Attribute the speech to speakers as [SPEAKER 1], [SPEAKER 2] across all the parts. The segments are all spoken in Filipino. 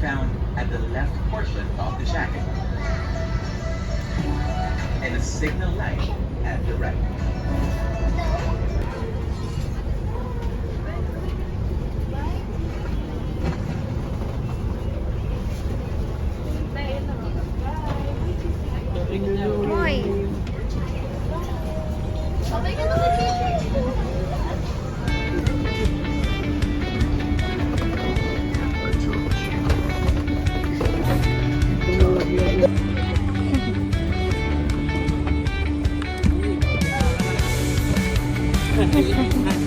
[SPEAKER 1] found at the left portion of the jacket. And a signal light at the right.
[SPEAKER 2] Hadi.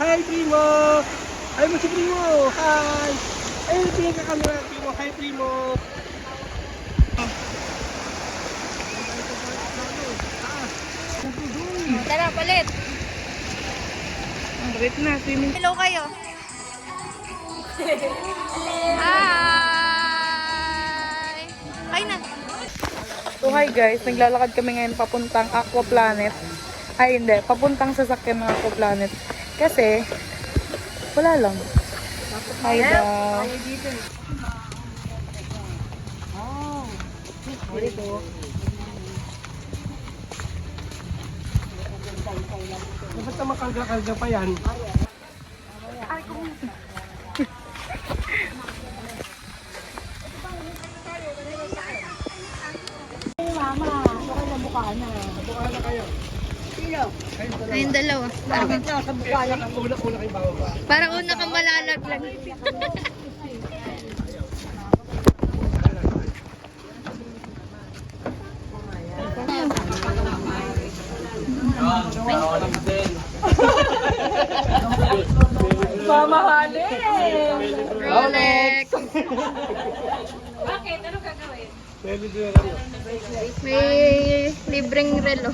[SPEAKER 2] Hi,
[SPEAKER 3] Primo. Hi mo si Primo. Hi. Ay, tingin ka camera, Primo. Hi, Primo.
[SPEAKER 2] Tara, palit.
[SPEAKER 4] Wait na, swimming.
[SPEAKER 2] Hello kayo. Hi! Ay na.
[SPEAKER 4] So hi guys, naglalakad kami ngayon papuntang Aqua Planet. Ay hindi, papuntang sasakyan ng Aqua Planet. Kasi, wala lang. Hi daw.
[SPEAKER 3] Dapat na makarga-karga pa yan.
[SPEAKER 2] Ayun dalawa. Parang,
[SPEAKER 3] Una-una kayo bababa.
[SPEAKER 2] parang una kang malalaglag. Rolex.
[SPEAKER 3] Pwede din na lang.
[SPEAKER 2] May libreng relo.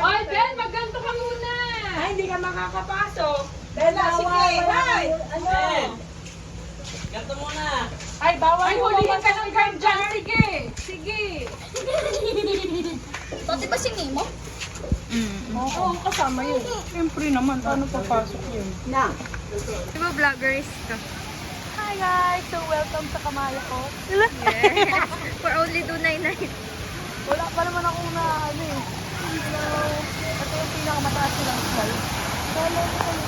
[SPEAKER 5] Ay, Ben, magganto ka muna. Ay, hindi ka makakapasok. Ben, sige. Ay, ano? Ganto muna. Ay, bawal Ay, hulihin ka ng guard dyan. Sige. Sige.
[SPEAKER 2] Pati ba si Nemo?
[SPEAKER 4] Oo, kasama yun. Siyempre naman, paano papasok yun?
[SPEAKER 2] Di ba vloggers ka?
[SPEAKER 4] Hi guys! So welcome sa kamaya ko.
[SPEAKER 2] Yeah. For only 299.
[SPEAKER 4] Wala pa naman akong na ano eh. So, ito yung pinakamataas nilang. Kala ko kayo.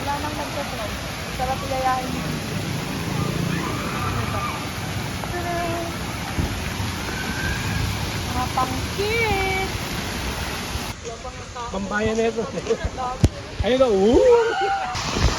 [SPEAKER 4] Wala nang nagsaslide. Sarap ilayain mo. Ito. Tada! Mga pang-kid!
[SPEAKER 3] Pambayan na ito. Ayun na, uh!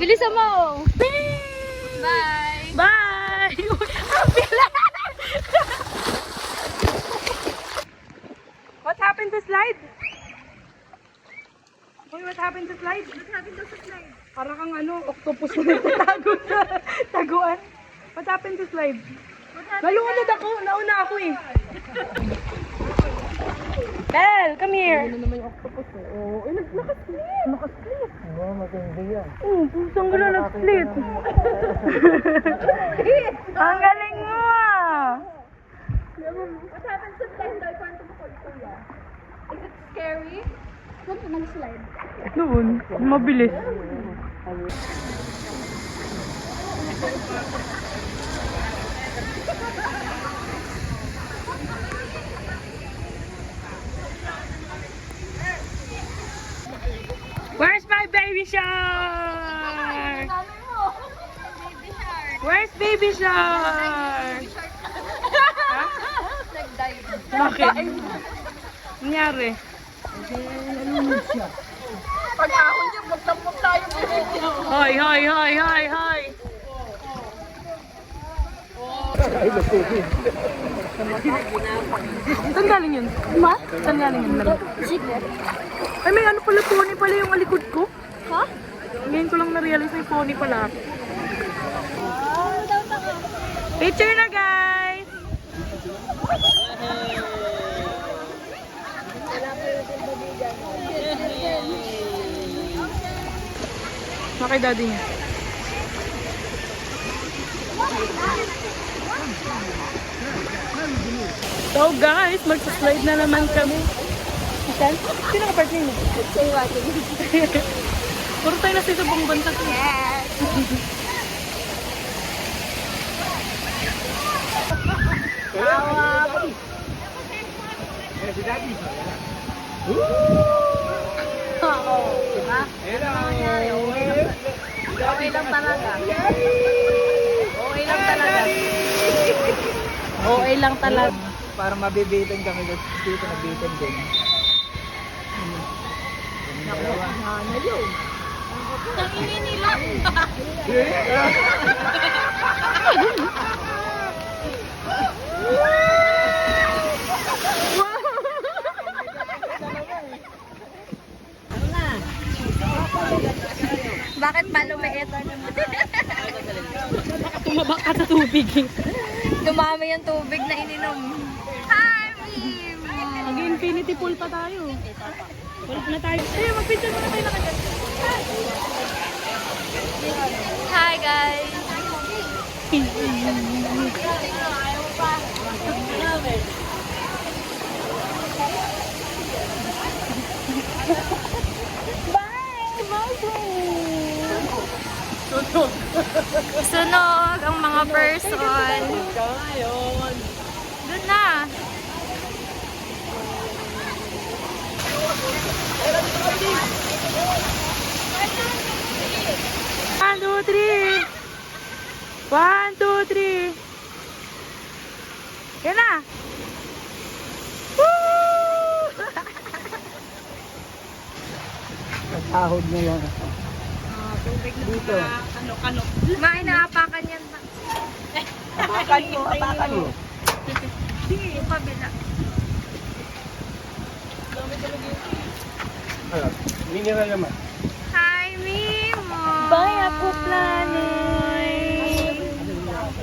[SPEAKER 2] Bilisan mo! Bye!
[SPEAKER 4] Bye! Bilis! What happened to slide? Uy, what happened to slide? What happened to slide? Para kang ano, octopus na nagtatago sa taguan. What happened to slide? Nalunod ako, nauna ako eh. Belle, come here. Ano naman yung octopus eh? Oo, eh, nakasplit. Nakasplit. Oo, oh, maganda yan. Oo, pusang gala nag-split. Ang galing mo ah.
[SPEAKER 2] What happened to slide daw? Kwento mo ko, kuya. Is it scary? Saan ka nag-slide?
[SPEAKER 4] Noon, mabilis. My baby shark? Where's baby shark?
[SPEAKER 2] Nag-dive.
[SPEAKER 4] Bakit? Nangyari?
[SPEAKER 5] Pag ahon niya, magtampok tayo.
[SPEAKER 4] Hoy, hoy, hoy, hoy, hoy. Saan galing yun? Ma? Saan galing yun? Ay, may ano pala, pony pala yung alikod? Ngayon ko lang na-realize may pony pala. Picture na, guys! Na kay daddy niya. So guys, magsa-slide na naman kami. Sino ka partner mo?
[SPEAKER 2] Say watching.
[SPEAKER 4] Puro tayo na sa ibang bansa.
[SPEAKER 2] Yes!
[SPEAKER 5] Oo. Diba? Ano nangyari? Okay lang. Okay lang talaga. Okay lang talaga. Okay lang talaga.
[SPEAKER 3] Para mabibitin kami dito nabitin din.
[SPEAKER 2] Bakit ba lumiit?
[SPEAKER 4] Tumaba ka sa tubig.
[SPEAKER 2] Dumami yung tubig na ininom. Hi, Mim!
[SPEAKER 4] Mag-infinity pool pa tayo. Wala na tayo. Eh, mag-picture muna tayo nakagat.
[SPEAKER 2] Hi guys! Bye! Sunog! Sunog ang mga person. Doon na! Doon na!
[SPEAKER 4] One, two, three. One, two, three. Yan na. Woo!
[SPEAKER 3] Sahod na yan. Dito.
[SPEAKER 2] May naapakan yan.
[SPEAKER 3] Apakan mo, apakan mo.
[SPEAKER 2] Yung kabila.
[SPEAKER 3] Mineral naman.
[SPEAKER 2] Mimo!
[SPEAKER 4] Bye, ako planoy.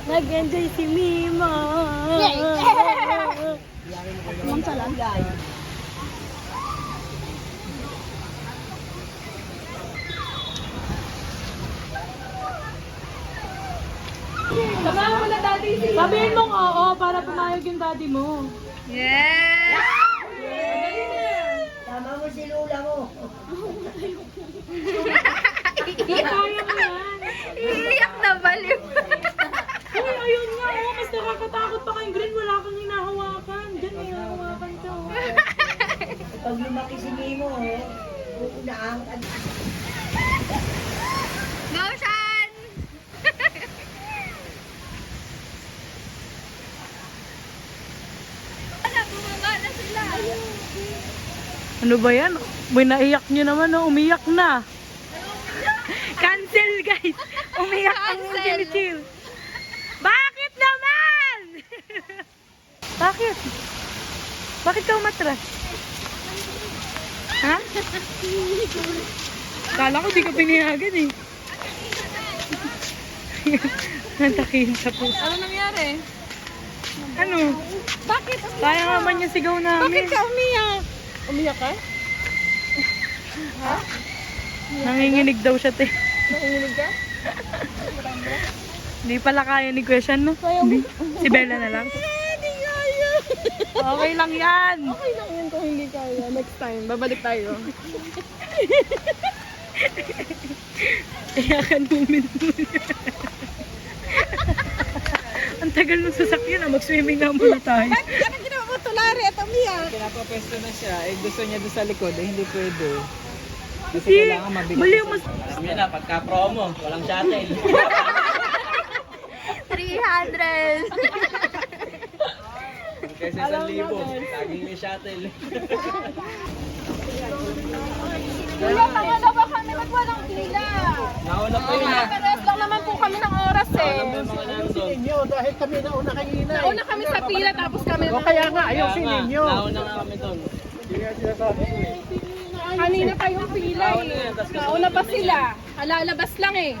[SPEAKER 4] Nag-enjoy si Mima. Sabihin mong oo para pumayag yung daddy mo.
[SPEAKER 2] Yes!
[SPEAKER 4] Mo yan.
[SPEAKER 2] Iiyak na baliw.
[SPEAKER 4] Uy, ayun nga, oh, mas nakakatakot pa kayong green, wala kang hinahawakan. Diyan, may hinahawakan ka. oh.
[SPEAKER 6] Pag lumaki si Mimo, eh, uunaan ka na.
[SPEAKER 2] Go, Shan! Wala, bumaba na sila.
[SPEAKER 4] Ano ba yan? May naiyak nyo naman, oh. umiyak na. Cancel, guys. Umiyak ang
[SPEAKER 2] Cancel.
[SPEAKER 4] Ginichill. Bakit naman? Bakit? Bakit ka umatras? Ha? Kala ko di ka pinayagan eh. Nantakin sa puso.
[SPEAKER 2] Ano nangyari?
[SPEAKER 4] Ano?
[SPEAKER 2] Bakit?
[SPEAKER 4] Kaya naman yung sigaw namin.
[SPEAKER 2] Bakit ka umiyak? Umiyak ka?
[SPEAKER 4] Nanginginig daw siya, te.
[SPEAKER 2] Nanginig ka?
[SPEAKER 4] Hindi pala kaya ni Question, no? Hindi. Si Bella na lang. Okay lang yan.
[SPEAKER 2] Okay lang yun kung hindi kaya. Next time, babalik tayo.
[SPEAKER 4] Kaya moment mo Ang tagal ng sasakyan, ah. mag-swimming na muna tayo.
[SPEAKER 2] Tulari at umiyak?
[SPEAKER 3] Pinapapesto na siya. Eh, gusto niya doon sa likod. Eh, hindi pwede. Kasi kailangan mabigat.
[SPEAKER 4] baliw mas...
[SPEAKER 7] Yan na, pagka-promo, walang shuttle.
[SPEAKER 2] 300!
[SPEAKER 7] Kaysa isang libo, laging may shuttle.
[SPEAKER 2] Kuya, pangalawa ba kami ba't walang pila?
[SPEAKER 7] Nauna pa yun ah.
[SPEAKER 2] Naman po kami ng oras eh.
[SPEAKER 7] Nandun.
[SPEAKER 3] Ninyo, dahil kami nauna kanina. eh.
[SPEAKER 2] Nauna kami sa pila tapos kami
[SPEAKER 3] O kaya nga, ayusin ninyo.
[SPEAKER 7] nauna nga kami doon.
[SPEAKER 3] Eh.
[SPEAKER 2] Kanina kayong pila eh. Nauna pa sila. Alalabas lang eh.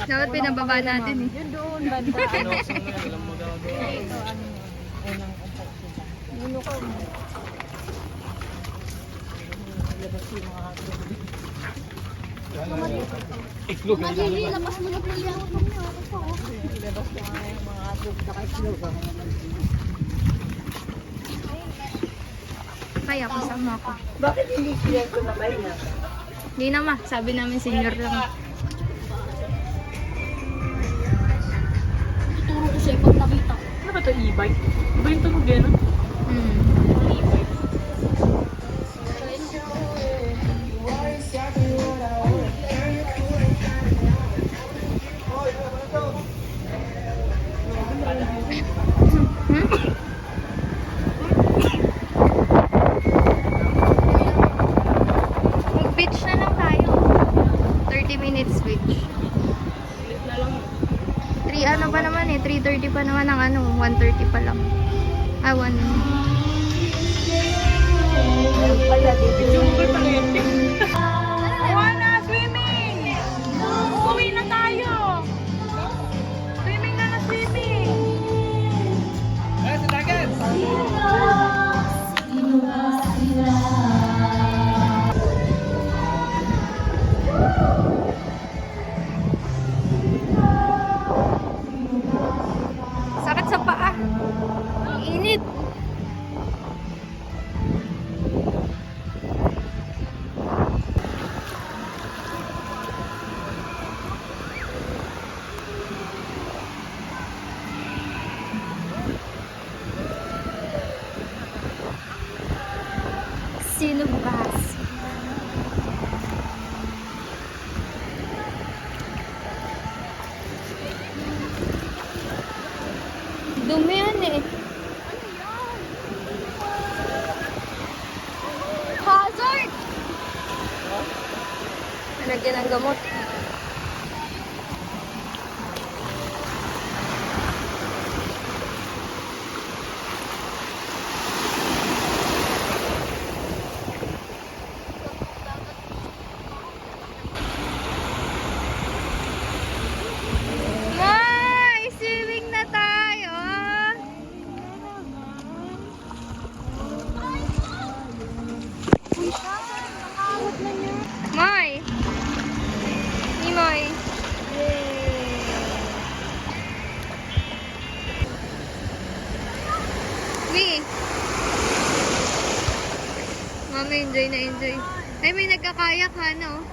[SPEAKER 2] Dapat pinababa natin eh. Yun doon, banda.
[SPEAKER 7] Alam mo daw doon.
[SPEAKER 2] Kaya kasama ko.
[SPEAKER 6] Bakit hindi siya sumakay na?
[SPEAKER 2] Hindi naman, sabi namin senior lang.
[SPEAKER 4] Ano ba ito, e-bike? Ba yung tunog yan, no?
[SPEAKER 2] Hmm. 이쪽 먹을 바에 enjoy na enjoy. Ay, may nagkakayak ha, no?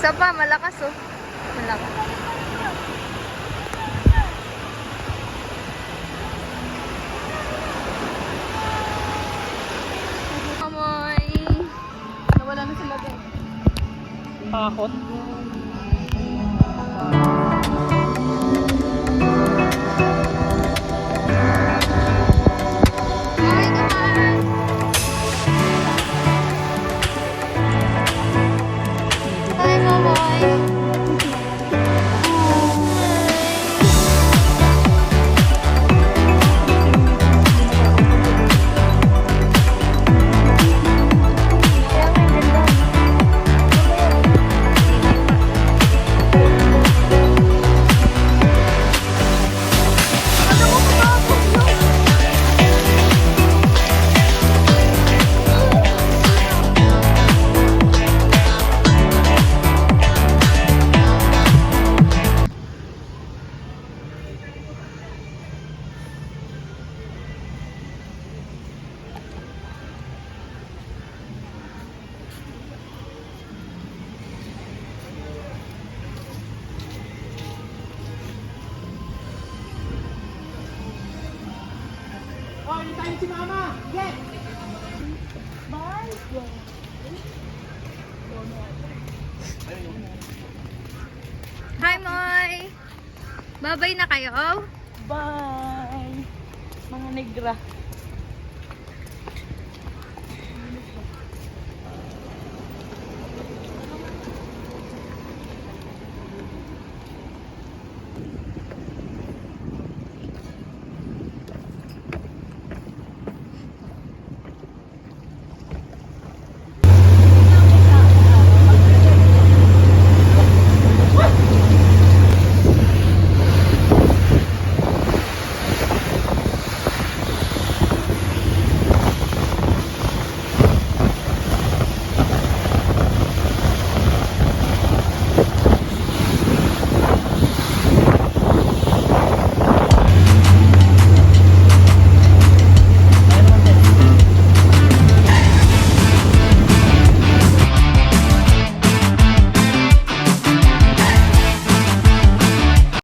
[SPEAKER 2] Isa pa, malakas oh. Malakas. Amoy.
[SPEAKER 4] Nawala na sila din.
[SPEAKER 7] Pakot.
[SPEAKER 2] Babay na kayo.
[SPEAKER 4] Bye! Mga negra.